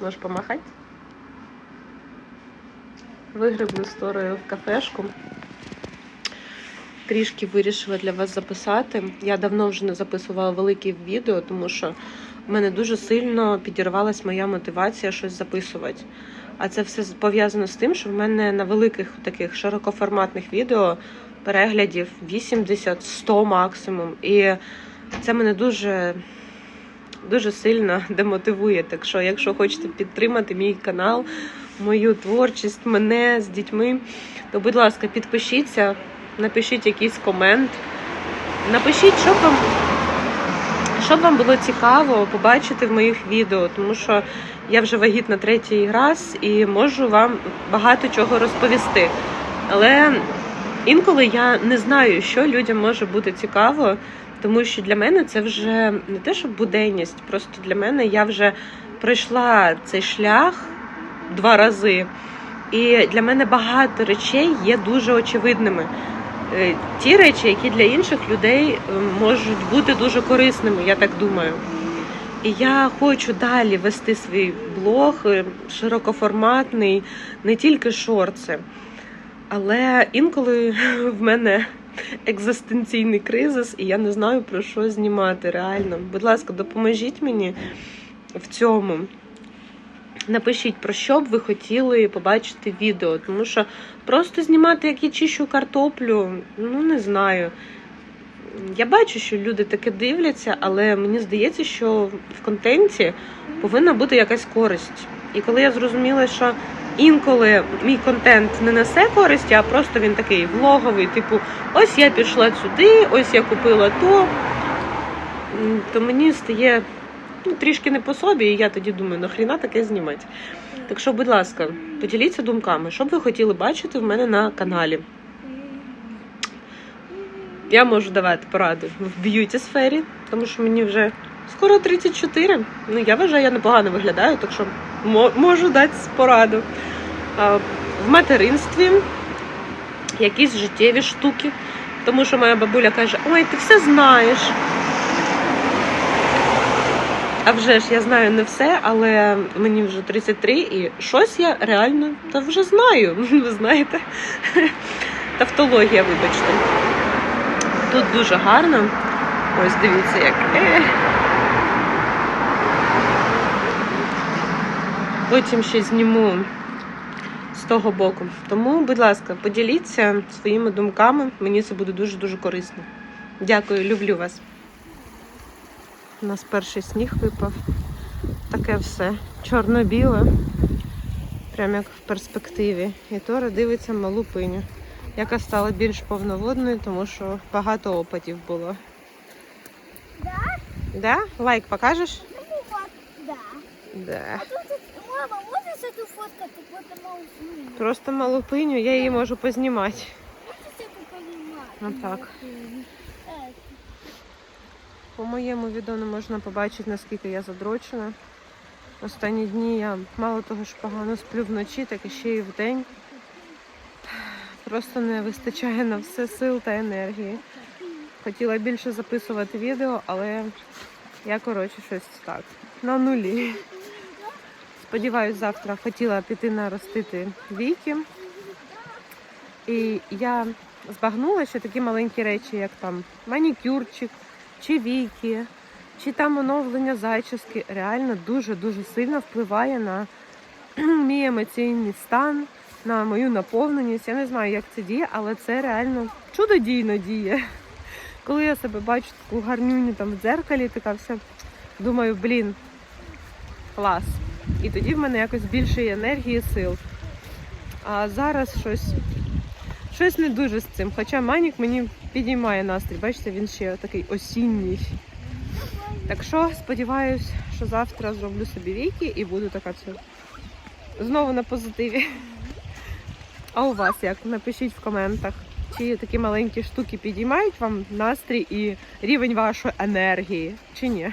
Можеш помахати? Вигреблю сторою в кафешку. Трішки вирішила для вас записати. Я давно вже не записувала великі відео, тому що в мене дуже сильно підірвалась моя мотивація щось записувати. А це все пов'язано з тим, що в мене на великих таких широкоформатних відео переглядів 80-100 максимум. І це мене дуже, дуже сильно демотивує. Так що, якщо хочете підтримати мій канал, мою творчість, мене з дітьми, то, будь ласка, підпишіться, напишіть якийсь комент. Напишіть, що вам, що вам було цікаво побачити в моїх відео, тому що я вже вагітна третій раз і можу вам багато чого розповісти. Але інколи я не знаю, що людям може бути цікаво, тому що для мене це вже не те, що буденність, просто для мене я вже пройшла цей шлях два рази. І для мене багато речей є дуже очевидними. Е, Ті речі, які для інших людей е, можуть бути дуже корисними, я так думаю. І я хочу далі вести свій блог е, широкоформатний, не тільки шорти. Але інколи в мене екзистенційний кризис, і я не знаю про що знімати реально. Будь ласка, допоможіть мені в цьому. Напишіть, про що б ви хотіли побачити відео, тому що просто знімати, як я чищу картоплю, ну не знаю. Я бачу, що люди таке дивляться, але мені здається, що в контенті повинна бути якась користь. І коли я зрозуміла, що інколи мій контент не несе користі, а просто він такий влоговий, типу, ось я пішла сюди, ось я купила то, то мені стає ну, трішки не по собі, і я тоді думаю, нахріна таке знімати. Так що, будь ласка, поділіться думками, що б ви хотіли бачити в мене на каналі. Я можу давати поради в б'юті сфері, тому що мені вже скоро 34. Ну, я вважаю, я непогано виглядаю, так що можу дати пораду. В материнстві якісь життєві штуки. Тому що моя бабуля каже: Ой, ти все знаєш. А вже ж я знаю не все, але мені вже 33 і щось я реально та вже знаю. Ви знаєте. Тавтологія, вибачте. Тут дуже гарно. Ось дивіться, як. Потім ще зніму з того боку. Тому, будь ласка, поділіться своїми думками. Мені це буде дуже-дуже корисно. Дякую, люблю вас. У нас перший сніг випав. Таке все. Чорно-біле. Прямо як в перспективі. І Тора дивиться малу пиню яка стала більш повноводною, тому що багато опадів було. Да? Да? Лайк покажеш? Ну да. Да. А тут, мама, можешь эту фоткать, вот малу свинью? Просто малупиню, я її можу познімати. Можешь это понимать? Отак. Э, По моєму відео не можна побачити, наскільки я задрочена. Останні дні я мало того, що погано сплю вночі, так і ще й вдень. Просто не вистачає на все сил та енергії. Хотіла більше записувати відео, але я, коротше, щось так. На нулі. Сподіваюсь, завтра хотіла піти наростити віки. І я збагнула, що такі маленькі речі, як там манікюрчик, чи віки, чи там оновлення зачіски, реально дуже-дуже сильно впливає на мій емоційний стан, на мою наповненість. Я не знаю, як це діє, але це реально чудодійно діє. Коли я себе бачу таку гарнюню там в дзеркалі, така вся, думаю, блін, клас. І тоді в мене якось більше енергії, сил. А зараз щось, щось не дуже з цим. Хоча манік мені підіймає настрій. Бачите, він ще такий осінній. Так що сподіваюсь, що завтра зроблю собі віки і буду така це знову на позитиві. А у вас як? Напишіть в коментах, чи такі маленькі штуки підіймають вам настрій і рівень вашої енергії, чи ні?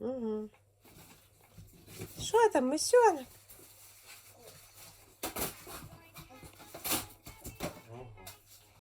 Угу. Що там, мисьонок?